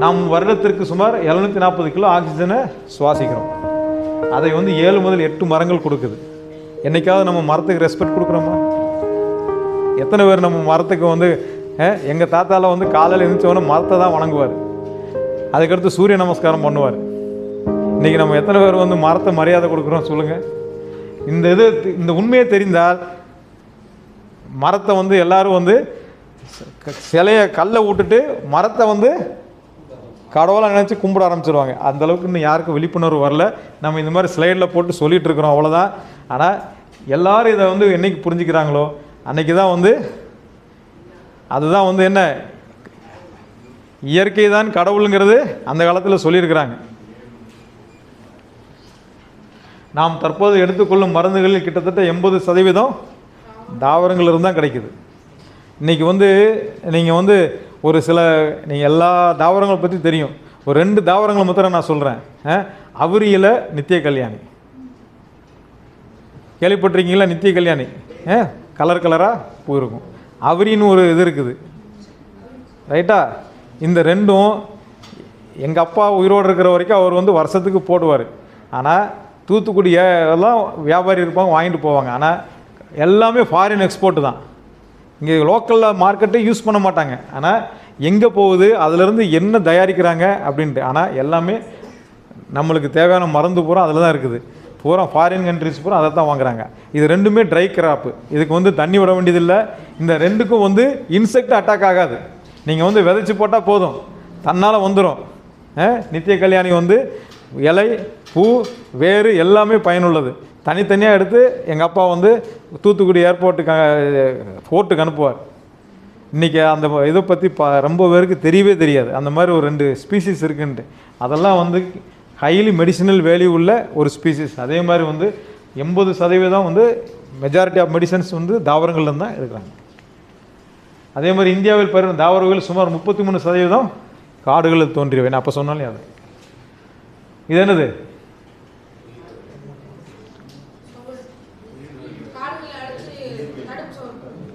நாம் வருடத்திற்கு சுமார் எழுநூற்றி நாற்பது கிலோ ஆக்சிஜனை சுவாசிக்கிறோம். அதை வந்து ஏழு முதல் எட்டு மரங்கள் கொடுக்குது. என்றைக்காவது நம்ம மரத்துக்கு ரெஸ்பெக்ட் கொடுக்குறோமா? எத்தனை பேர் நம்ம மரத்துக்கு வந்து எங்கள் தாத்தாவில் வந்து காலையில் எழுந்திரிச்சவொன்னே மரத்தை தான் வணங்குவார். அதுக்கடுத்து சூரிய நமஸ்காரம் பண்ணுவார். இன்றைக்கி நம்ம எத்தனை பேர் வந்து மரத்தை மரியாதை கொடுக்குறோம் சொல்லுங்கள் இந்த இது இந்த உண்மையை தெரிந்தால் மரத்தை வந்து எல்லோரும் வந்து க- சிலையை கல்லை விட்டுட்டு மரத்தை வந்து கடவுளை நினச்சி கும்பிட ஆரம்பிச்சிருவாங்க. அந்த அளவுக்கு இன்னும் யாருக்கும் விழிப்புணர்வு வரல. நம்ம இந்த மாதிரி ஸ்லைடில் போட்டு சொல்லிகிட்டு இருக்கிறோம் அவ்வளோதான் ஆனால் எல்லோரும் இதை வந்து என்னைக்கு புரிஞ்சுக்கிறாங்களோ அன்றைக்கி தான் வந்து அதுதான் வந்து என்ன? இயற்கை தான் கடவுளுங்கிறது அந்த காலத்தில் சொல்லியிருக்கிறாங்க. நாம் தற்போது எடுத்துக்கொள்ளும் மருந்துகளில் கிட்டத்தட்ட எண்பது சதவீதம் தாவரங்கள் தான் கிடைக்குது. இன்றைக்கி வந்து நீங்கள் வந்து ஒரு சில நீங்கள் எல்லா தாவரங்களை பற்றி தெரியும். ஒரு ரெண்டு தாவரங்களை மாத்திரம் நான் சொல்கிறேன் அவரியில் நித்திய கல்யாணி. கேள்விப்பட்டிருக்கீங்களா நித்திய கல்யாணி? ஆ? கலர் கலராக பூ இருக்கும். அவரின்னு ஒரு இது இருக்குது. ரைட்டா இந்த ரெண்டும் எங்கள் அப்பா உயிரோடு இருக்கிற வரைக்கும் அவர் வந்து வருஷத்துக்கு போடுவார். ஆனால் தூத்துக்குடி எல்லாம் வியாபாரி இருப்பாங்க வாங்கிட்டு போவாங்க. ஆனால் எல்லாமே ஃபாரின் எக்ஸ்போர்ட்டு தான். இங்கே லோக்கலில் மார்க்கெட்டே யூஸ் பண்ண மாட்டாங்க. ஆனால் எங்கே போகுது அதுலேருந்து என்ன தயாரிக்கிறாங்க அப்படின்ட்டு. ஆனால் எல்லாமே நம்மளுக்கு தேவையான மருந்து பூரா அதில் தான் இருக்குது. பூரா ஃபாரின் கண்ட்ரிஸ் பூரா அதை தான் வாங்குறாங்க. இது ரெண்டுமே ட்ரை கிராப்பு இதுக்கு வந்து தண்ணி விட வேண்டியதில்லை. இந்த ரெண்டுக்கும் வந்து இன்செக்ட் அட்டாக் ஆகாது. நீங்கள் வந்து விதைச்சி போட்டால் போதும். தன்னால் வந்துடும் நித்திய கல்யாணி வந்து இலை பூ வேறு எல்லாமே பயனுள்ளது. தனித்தனியாக எடுத்து எங்கள் அப்பா வந்து தூத்துக்குடி ஏர்போர்ட்டுக்கு ஃபோர்ட்டுக்கு அனுப்புவார். இன்றைக்கி அந்த இதை பற்றி ப ரொம்ப பேருக்கு தெரியவே தெரியாது. அந்த மாதிரி ஒரு ரெண்டு ஸ்பீசிஸ் இருக்குன்ட்டு. அதெல்லாம் வந்து ஹைலி மெடிசினல் வேல்யூ உள்ள ஒரு ஸ்பீசிஸ் அதே மாதிரி வந்து எண்பது சதவீதம் வந்து மெஜாரிட்டி ஆஃப் மெடிசன்ஸ் வந்து தாவரங்கள்லேருந்து தான் இருக்கிறாங்க அதே மாதிரி இந்தியாவில் பெறும் தாவரங்கள் சுமார் முப்பத்தி மூணு சதவீதம் காடுகளில் தோன்றியவை. நான் அப்போ சொன்னாலே அது? இது என்னது?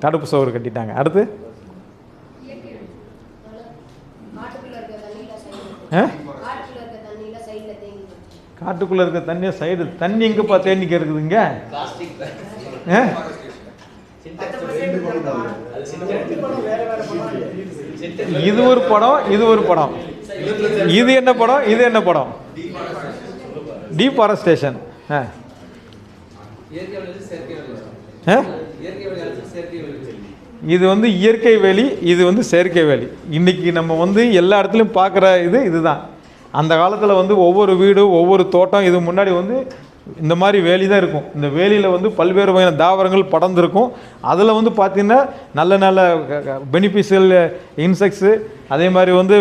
தடுப்பு சோறு கட்டிட்டாங்க. அடுத்து? காட்டுக்குள்ள இருக்க தண்ணியை சைடு தண்ணி எங்கேப்பா தேனிக்க இருக்குதுங்க? இது ஒரு படம் இது ஒரு படம். இது என்ன படம் இது என்ன படம்? டீஃபாரஸ்டேஷன் ஆ? இது வந்து இயற்கை வேலி இது வந்து செயற்கை வேலி. இன்றைக்கி நம்ம வந்து எல்லா இடத்துலையும் பார்க்குற இது இதுதான். அந்த காலத்தில் வந்து ஒவ்வொரு வீடு ஒவ்வொரு தோட்டம் இது முன்னாடி வந்து இந்த மாதிரி வேலி தான் இருக்கும். இந்த வேலியில் வந்து பல்வேறு வகையான தாவரங்கள் படர்ந்துருக்கும். அதில் வந்து பார்த்திங்கன்னா நல்ல நல்ல பெனிஃபிஷியல் இன்செக்ட்ஸு அதே மாதிரி வந்து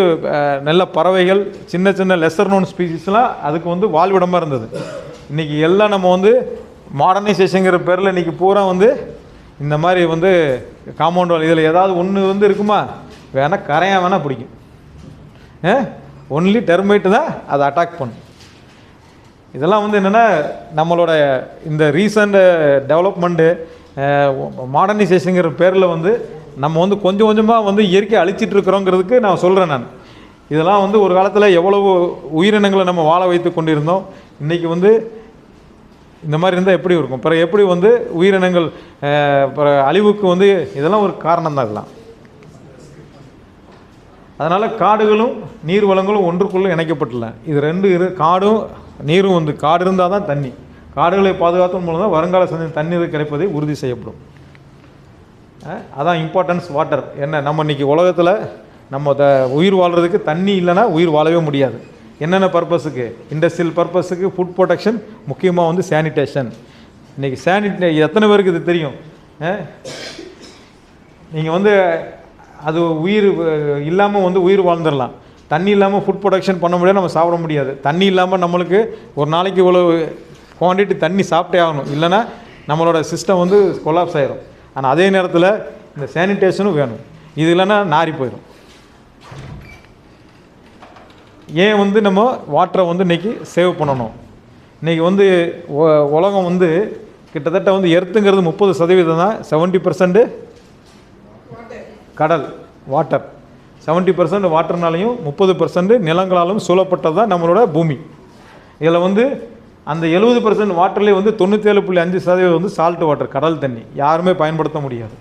நல்ல பறவைகள் சின்ன சின்ன லெசர் நோன் ஸ்பீசிஸ்லாம் அதுக்கு வந்து வாழ்விடமாக இருந்தது. இன்றைக்கி எல்லாம் நம்ம வந்து மாடர்னைசேஷனுங்கிற பேரில் இன்றைக்கி பூரா வந்து இந்த மாதிரி வந்து காம்பவுண்ட் வால் இதில் ஏதாவது ஒன்று வந்து இருக்குமா? வேணால் கரையான் வேணால் பிடிக்கும். ஒன்லி டெர்மைட்டு தான் அதை அட்டாக் பண்ணும். இதெல்லாம் வந்து என்னென்னா நம்மளோட இந்த ரீசண்ட் டெவலப்மெண்ட்டு மாடர்னைசேஷனுங்கிற பேரில் வந்து நம்ம வந்து கொஞ்சம் கொஞ்சமாக வந்து இயற்கையை அழிச்சிட்டு இருக்கிறோங்கிறதுக்கு நான் சொல்கிறேன் நான். இதெல்லாம் வந்து ஒரு காலத்தில் எவ்வளவு உயிரினங்களை நம்ம வாழ வைத்து கொண்டிருந்தோம். இன்றைக்கி வந்து இந்த மாதிரி இருந்தால் எப்படி இருக்கும்? பிறகு எப்படி வந்து உயிரினங்கள் பிற அழிவுக்கு வந்து இதெல்லாம் ஒரு காரணம் தான் இதெல்லாம். அதனால் காடுகளும் நீர் வளங்களும் ஒன்றுக்குள்ளே இணைக்கப்பட்டுள்ள. இது ரெண்டு இரு காடும் நீரும் வந்து காடு இருந்தால் தான் தண்ணி. காடுகளை பாதுகாத்தன் மூலம் தான் வருங்கால சந்தை தண்ணீர் கிடைப்பதை உறுதி செய்யப்படும். அதான் இம்பார்ட்டன்ஸ் வாட்டர் என்ன நம்ம இன்றைக்கி உலகத்தில் நம்ம த உயிர் வாழ்கிறதுக்கு தண்ணி இல்லைன்னா உயிர் வாழவே முடியாது. என்னென்ன பர்பஸுக்கு இண்டஸ்ட்ரியல் பர்பஸுக்கு ஃபுட் ப்ரொடெக்ஷன் முக்கியமாக வந்து சானிடேஷன் இன்றைக்கி சானிடே எத்தனை பேருக்கு இது தெரியும்? நீங்கள் வந்து அது உயிர் இல்லாமல் வந்து உயிர் வாழ்ந்துடலாம். தண்ணி இல்லாமல் ஃபுட் ப்ரொடக்ஷன் பண்ண முடியாது நம்ம சாப்பிட முடியாது. தண்ணி இல்லாமல் நம்மளுக்கு ஒரு நாளைக்கு இவ்வளோ குவான்டிட்டி தண்ணி சாப்பிட்டே ஆகணும். இல்லைன்னா நம்மளோட சிஸ்டம் வந்து கொலாப்ஸ் ஆயிரும். ஆனால் அதே நேரத்தில் இந்த சானிடேஷனும் வேணும். இது இல்லைன்னா நாறி போயிடும் ஏன் வந்து நம்ம வாட்டரை வந்து இன்றைக்கி சேவ் பண்ணணும்? இன்றைக்கி வந்து உலகம் வந்து கிட்டத்தட்ட வந்து எர்த்துங்கிறது முப்பது சதவீதம் தான் செவன்ட்டி பர்சன்ட்டு கடல் வாட்டர் செவன்ட்டி பர்சன்ட் வாட்டர்னாலையும் முப்பது பர்சன்ட் நிலங்களாலும் சூழப்பட்டது தான் நம்மளோட பூமி. இதில் வந்து அந்த எழுபது பர்சன்ட் வாட்டர்லேயே வந்து தொண்ணூற்றேழு புள்ளி அஞ்சு சதவீதம் வந்து சால்ட் வாட்டர் கடல் தண்ணி. யாருமே பயன்படுத்த முடியாது.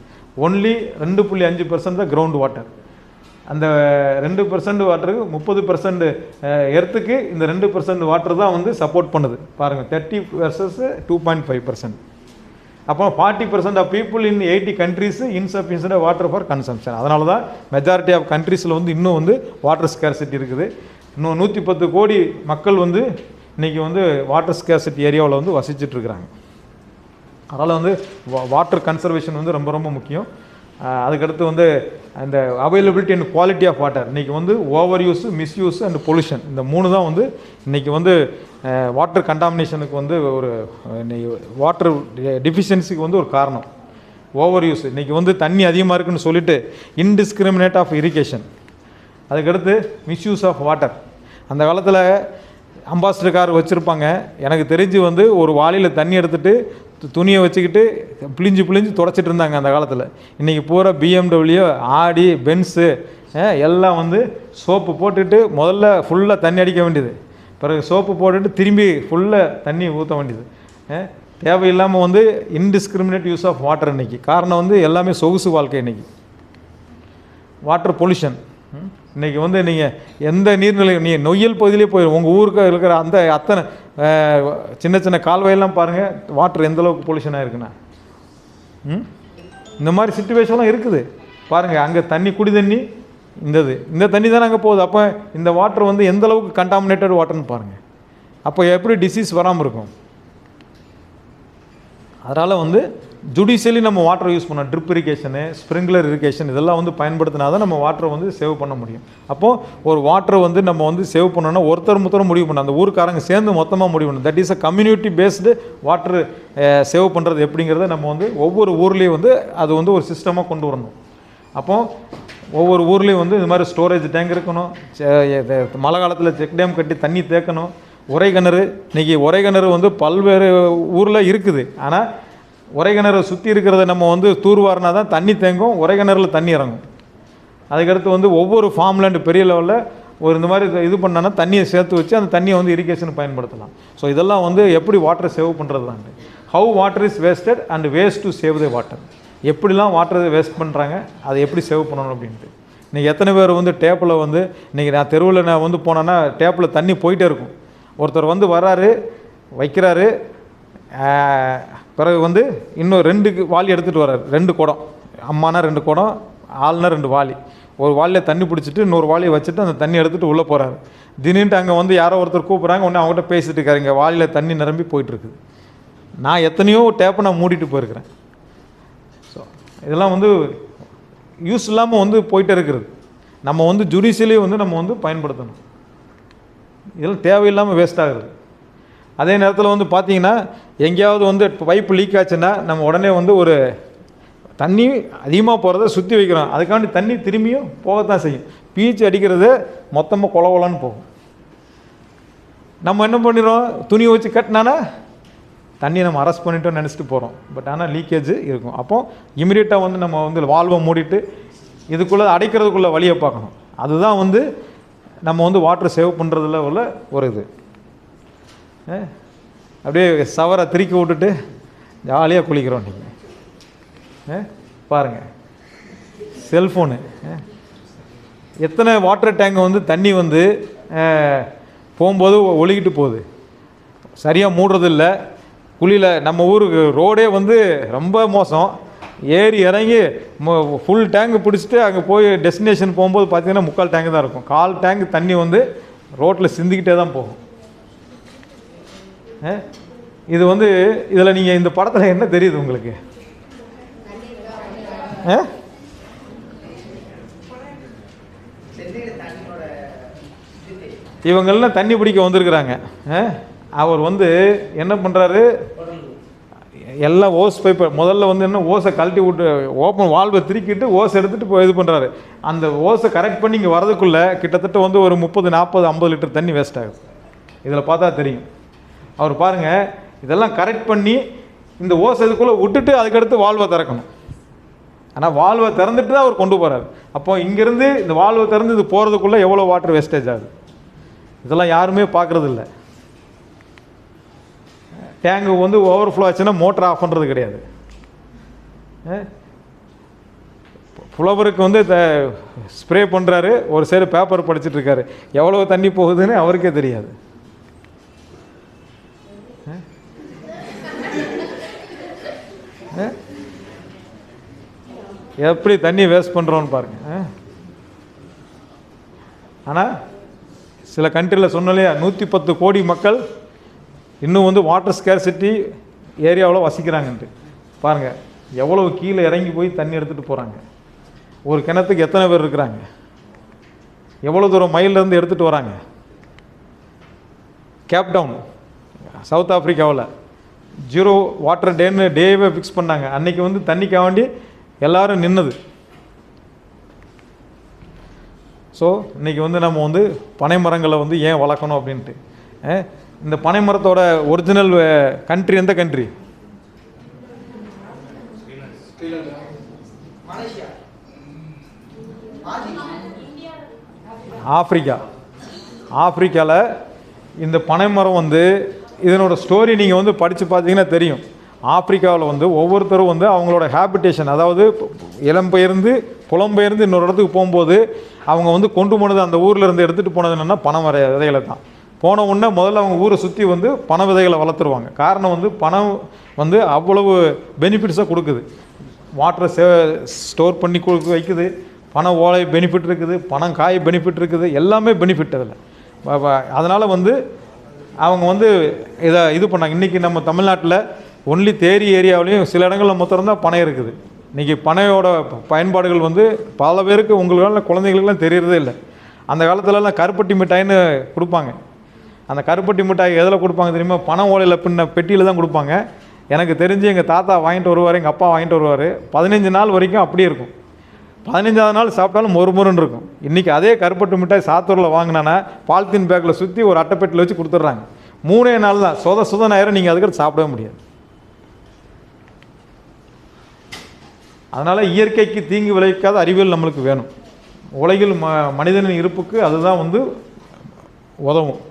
ஒன்லி ரெண்டு புள்ளி அஞ்சு பர்சன்ட் தான் கிரவுண்ட் வாட்டர் அந்த ரெண்டு பர்சன்ட் வாட்டருக்கு முப்பது பர்சன்ட் எர்த்துக்கு இந்த ரெண்டு பர்சன்ட் வாட்டர் தான் வந்து சப்போர்ட் பண்ணுது. பாருங்கள் thirty versus two point five percent அப்போ forty percent of people in eighty countries insufficient water for consumption அதனால தான் மெஜாரிட்டி ஆஃப் கண்ட்ரீஸில் வந்து இன்னும் வந்து வாட்டர் ஸ்கேர்சிட்டி இருக்குது. இன்னும் நூற்றி பத்து கோடி மக்கள் வந்து இன்றைக்கி வந்து வாட்டர் ஸ்கேர்சிட்டி ஏரியாவில் வந்து வசிச்சுட்டு அதனால் வந்து வாட்டர் கன்சர்வேஷன் வந்து ரொம்ப ரொம்ப முக்கியம். அதுக்கடுத்து வந்து அந்த availability and quality of water இன்றைக்கி வந்து over use misuse and pollution இந்த மூணு தான் வந்து இன்றைக்கி வந்து வாட்டர் கண்டாமினேஷனுக்கு வந்து ஒரு வாட்டர் டிஃபிஷியன்சிக்கு வந்து ஒரு காரணம். ஓவர் யூஸ் இன்றைக்கி வந்து தண்ணி அதிகமாக இருக்குன்னு சொல்லிட்டு இன்டிஸ்கிரிமினேட் ஆஃப் இரிகேஷன் அதுக்கடுத்து மிஸ்யூஸ் ஆஃப் வாட்டர் அந்த காலத்தில் அம்பாசிடர் கார் வச்சுருப்பாங்க. எனக்கு தெரிஞ்சு வந்து ஒரு வாளியில் தண்ணி எடுத்துகிட்டு துணியை வச்சுக்கிட்டு பிழிஞ்சு பிழிஞ்சு தொடச்சிட்டு இருந்தாங்க அந்த காலத்தில். இன்றைக்கி பூரா பிஎம்டபிள்யூ ஆடி பென்ஸு எல்லாம் வந்து சோப்பு போட்டுட்டு முதல்ல ஃபுல்லாக தண்ணி அடிக்க வேண்டியது. பிறகு சோப்பு போட்டுட்டு திரும்பி ஃபுல்லாக தண்ணி ஊற்ற வேண்டியது. தேவையில்லாமல் வந்து இன்டிஸ்கிரிமினேட் யூஸ் ஆஃப் வாட்டர் இன்னைக்கு. காரணம் வந்து எல்லாமே சொகுசு வாழ்க்கை இன்னைக்கு. வாட்டர் பொல்யூஷன் இன்னைக்கு வந்து நீங்கள் எந்த நீர்நிலை நீங்கள் நொய்யல் பகுதியிலே போயிடும் உங்கள் ஊருக்கு இருக்கிற அந்த அத்தனை சின்ன சின்ன கால்வாயெல்லாம் பாருங்கள் வாட்டர் எந்த அளவுக்கு பொல்யூஷனாக இருக்குண்ணா ம்? இந்த மாதிரி சுச்சுவேஷன்லாம் இருக்குது. பாருங்கள் அங்கே தண்ணி குடி தண்ணி இந்த இது. இந்த தண்ணி தானே அங்கே போகுது. அப்போ இந்த வாட்டர் வந்து எந்த அளவுக்கு கண்டாமினேட்டட் வாட்டர்னு பாருங்கள் அப்போ எப்படி டிசீஸ் வராமல் இருக்கும்? அதனால் வந்து ஜுடிஷியலி நம்ம வாட்டர் யூஸ் பண்ணோம் ட்ரிப் இரிகேஷனு ஸ்ப்ரிங்க்லர் இரிகேஷன் இதெல்லாம் வந்து பயன்படுத்தினா தான் நம்ம வாட்டரை வந்து சேவ் பண்ண முடியும். அப்போது ஒரு வாட்டரை வந்து நம்ம வந்து சேவ் பண்ணோன்னா ஒருத்தர் முத்தரம் முடிவு பண்ணணும். அந்த ஊருக்காரங்க சேர்ந்து மொத்தமாக முடிவு பண்ணணும். That is a community based water save பண்ணுறது எப்படிங்கிறத நம்ம வந்து ஒவ்வொரு ஊர்லேயும் வந்து அது வந்து ஒரு சிஸ்டமாக கொண்டு வரணும். அப்போது ஒவ்வொரு ஊர்லேயும் வந்து இது மாதிரி ஸ்டோரேஜ் டேங்க் இருக்கணும். மழை காலத்தில் செக் டேம் கட்டி தண்ணி தேக்கணும். உரை கிணறு இன்றைக்கி உரை கிணறு வந்து பல்வேறு ஊரில் இருக்குது. ஆனால் உரை கிணறு சுற்றி இருக்கிறத நம்ம வந்து தூர்வாரினா தான் தண்ணி தேங்கும் உரை தண்ணி இறங்கும். அதுக்கடுத்து வந்து ஒவ்வொரு ஃபார்ம்லேண்டு பெரிய லெவலில் ஒரு இந்த மாதிரி இது- இது பண்ணோன்னா தண்ணியை சேர்த்து வச்சு அந்த தண்ணியை வந்து இரிகேஷன் பயன்படுத்தலாம். ஸோ இதெல்லாம் வந்து எப்படி வாட்டரை சேவ் பண்ணுறது தான் how water is wasted and waste to save the water எப்படிலாம் வாட்டரை வேஸ்ட் பண்ணுறாங்க அதை எப்படி சேவ் பண்ணணும் அப்படின்ட்டு. இன்றைக்கி எத்தனை பேர் வந்து டேப்பில் வந்து இன்றைக்கி நான் தெருவில் நான் வந்து போனேன்னா டேப்பில் தண்ணி போயிட்டே இருக்கும். ஒருத்தர் வந்து வராரு வைக்கிறாரு பிறகு வந்து இன்னும் ரெண்டு வாளி எடுத்துகிட்டு வர்றார். ரெண்டு குடம். அம்மானா ரெண்டு குடம் ஆள்னா ரெண்டு வாளி. ஒரு வாலியில் தண்ணி பிடிச்சிட்டு இன்னொரு வாளியை வச்சுட்டு அந்த தண்ணி எடுத்துகிட்டு உள்ளே போகிறாரு திடீர்னு அங்கே வந்து யாரோ ஒருத்தர் கூப்பிட்றாங்க உடனே அவங்ககிட்ட பேசிகிட்டு இருக்காரு. இங்கே வாளியில் தண்ணி நிரம்பி போயிட்டுருக்குது நான் எத்தனையோ டேப்பை நான் மூடிட்டு போயிருக்கிறேன். ஸோ இதெல்லாம் வந்து யூஸ் இல்லாமல் வந்து போயிட்டே இருக்கிறது. நம்ம வந்து ஜுடிஷியலையும் வந்து நம்ம வந்து பயன்படுத்தணும். இதெல்லாம் தேவையில்லாமல் வேஸ்ட் ஆகுது. அதே நேரத்தில் வந்து பார்த்தீங்கன்னா எங்கேயாவது வந்து பைப்பு லீக் ஆச்சுன்னா நம்ம உடனே வந்து ஒரு தண்ணி அதிகமாக போகிறத சுற்றி வைக்கிறோம். அதுக்காண்டி தண்ணி திரும்பியும் போகத்தான் செய்யும். பீச்சு அடிக்கிறது மொத்தமாக கொலவலன்னு போகும். நம்ம என்ன பண்ணிடுறோம்? துணி வச்சு கட்டினானா தண்ணி நம்ம அரெஸ்ட் பண்ணிட்டோம்னு நினச்சிட்டு போகிறோம் பட் ஆனால் லீக்கேஜ் இருக்கும். அப்போ இமிடியேட்டாக வந்து நம்ம வந்து வால்வை மூடிட்டு இதுக்குள்ளே அடைக்கிறதுக்குள்ளே வழியை பார்க்கணும். அதுதான் வந்து நம்ம வந்து வாட்டர் சேவ் பண்ணுறதுல உள்ள ஒரு இது. அப்படியே சவரை திருக்கி விட்டுட்டு ஜாலியாக குளிக்கிறோம் நீங்கள் பாருங்கள் செல்ஃபோனு. எத்தனை வாட்டர் டேங்க் வந்து தண்ணி வந்து போகும்போது ஒழுகிட்டு போகுது. சரியாக மூடுறதில்ல குழியில் நம்ம ஊருக்கு ரோடே வந்து ரொம்ப மோசம். ஏறி இறங்கி ஃபுல் டேங்க் பிடிச்சிட்டு அங்கே போய் டெஸ்டினேஷன் போகும்போது பார்த்தீங்கன்னா முக்கால் டேங்க் தான் இருக்கும். கால் டேங்க் தண்ணி வந்து ரோட்டில் சிந்திக்கிட்டே தான் போகும். இது வந்து இதில் நீங்கள் இந்த படத்தில் என்ன தெரியுது உங்களுக்கு? ஆ? இவங்கெல்லாம் தண்ணி பிடிக்க வந்திருக்கிறாங்க. ஆ? அவர் வந்து என்ன பண்ணுறாரு எல்லாம் ஓஸ் பைப்பை முதல்ல வந்து என்ன ஓஸை கழட்டி விட்டு ஓப்பன் வால்வை திருக்கிட்டு ஓஸ் எடுத்துகிட்டு போய் இது பண்ணுறாரு அந்த ஓஸை கரெக்ட் பண்ணி இங்கே வரதுக்குள்ளே கிட்டத்தட்ட வந்து ஒரு முப்பது நாற்பது ஐம்பது லிட்டர் தண்ணி வேஸ்ட் ஆகுது. இதில் பார்த்தா தெரியும். அவர் பாருங்கள் இதெல்லாம் கரெக்ட் பண்ணி இந்த ஓஸ் இதுக்குள்ளே விட்டுட்டு அதுக்கடுத்து வால்வை திறக்கணும். ஆனால் வால்வை திறந்துட்டு தான் அவர் கொண்டு போகிறார் அப்போ இங்கேருந்து இந்த வால்வை திறந்து இது போகிறதுக்குள்ளே எவ்வளோ வாட்டர் வேஸ்டேஜ் ஆகுது? இதெல்லாம் யாருமே பார்க்குறது இல்லை டேங்கு வந்து ஓவர்ஃப்ளோ ஆச்சுன்னா மோட்டர் ஆஃப் பண்ணுறது கிடையாது. புலவருக்கு வந்து ஸ்ப்ரே பண்ணுறாரு ஒரு சைடு பேப்பர் படிச்சுட்ருக்காரு எவ்வளோ தண்ணி போகுதுன்னு அவருக்கே தெரியாது. எப்படி தண்ணி வேஸ்ட் பண்ணுறோன்னு பாருங்க. ஆனால் சில கண்ட்ரியில் சொன்னலையா நூற்றி பத்து கோடி மக்கள் இன்னும் வந்து வாட்டர் ஸ்கேர்சிட்டி ஏரியாவில் வசிக்கிறாங்கன்ட்டு. பாருங்கள் எவ்வளோ கீழே இறங்கி போய் தண்ணி எடுத்துகிட்டு போகிறாங்க ஒரு கிணத்துக்கு எத்தனை பேர் இருக்கிறாங்க? எவ்வளோ தூரம் மயிலேருந்து எடுத்துகிட்டு வராங்க? கேப்டவுன் சவுத் ஆஃப்ரிக்காவில் ஜீரோ வாட்டர் டேன்னு டேவே ஃபிக்ஸ் பண்ணாங்க. அன்றைக்கி வந்து தண்ணிக்காக வேண்டி எல்லாரும் நின்னது. ஸோ இன்றைக்கி வந்து நம்ம வந்து பனை மரங்களை வந்து ஏன் வளர்க்கணும் அப்படின்ட்டு. இந்த பனை மரத்தோட ஒரிஜினல் கண்ட்ரி எந்த கண்ட்ரி ஆப்பிரிக்கா. ஆப்பிரிக்காவில் இந்த பனை மரம் வந்து இதனோட ஸ்டோரி நீங்கள் வந்து படித்து பார்த்தீங்கன்னா தெரியும். ஆப்பிரிக்காவில் வந்து ஒவ்வொருத்தரும் வந்து அவங்களோட ஹேபிட்டேஷன் அதாவது இளம்பெயர்ந்து புலம்பெயர்ந்து இன்னொரு இடத்துக்கு போகும்போது அவங்க வந்து கொண்டு போனது அந்த ஊரில் இருந்து எடுத்துகிட்டு போனது என்னென்னா பணம் வரைய விதைகளை தான். போன உடனே முதல்ல அவங்க ஊரை சுற்றி வந்து பண விதைகளை வளர்த்துருவாங்க. காரணம் வந்து பணம் வந்து அவ்வளவு பெனிஃபிட்ஸை கொடுக்குது. வாட்டரை சே ஸ்டோர் பண்ணி கொடுக்க வைக்குது. பண ஓலை பெனிஃபிட் இருக்குது. பணம் காய் பெனிஃபிட் இருக்குது. எல்லாமே பெனிஃபிட் அதில். அதனால் வந்து அவங்க வந்து இதை இது பண்ணாங்க. இன்றைக்கி நம்ம தமிழ்நாட்டில் ஒன்லி தேரி ஏரியாவிலையும் சில இடங்களில் மொத்தம் தான் பனை இருக்குது. இன்றைக்கி பனையோட பயன்பாடுகள் வந்து பல பேருக்கு உங்களால் குழந்தைகளுக்கெல்லாம் தெரியறதே இல்லை. அந்த காலத்துலலாம் கருப்பட்டி மிட்டாய்ன்னு கொடுப்பாங்க. அந்த கருப்பட்டி மிட்டாய் எதில் கொடுப்பாங்க தெரியுமா? பனை ஓலையில் பின்ன பெட்டியில் தான் கொடுப்பாங்க. எனக்கு தெரிஞ்சு எங்கள் தாத்தா வாங்கிட்டு வருவார் எங்கள் அப்பா வாங்கிட்டு வருவார். பதினஞ்சு நாள் வரைக்கும் அப்படியே இருக்கும். பதினஞ்சாவது நாள் சாப்பிட்டாலும் மொறு மொறுன்னு இருக்கும். இன்றைக்கி அதே கருப்பட்டு மிட்டாய் சாத்தூரில் வாங்கினானா பாலித்தீன் பேக்கில் சுற்றி ஒரு அட்டைப்பெட்டில் வச்சு கொடுத்துட்றாங்க. மூணே நாள் தான் சொத சுத நேரம் நீங்கள் அதுக்கு சாப்பிடவே முடியாது. அதனால் இயற்கைக்கு தீங்கு விளைவிக்காத அறிவியல் நம்மளுக்கு வேணும். உலகில் ம மனிதனின் இருப்புக்கு அதுதான் வந்து உதவும்.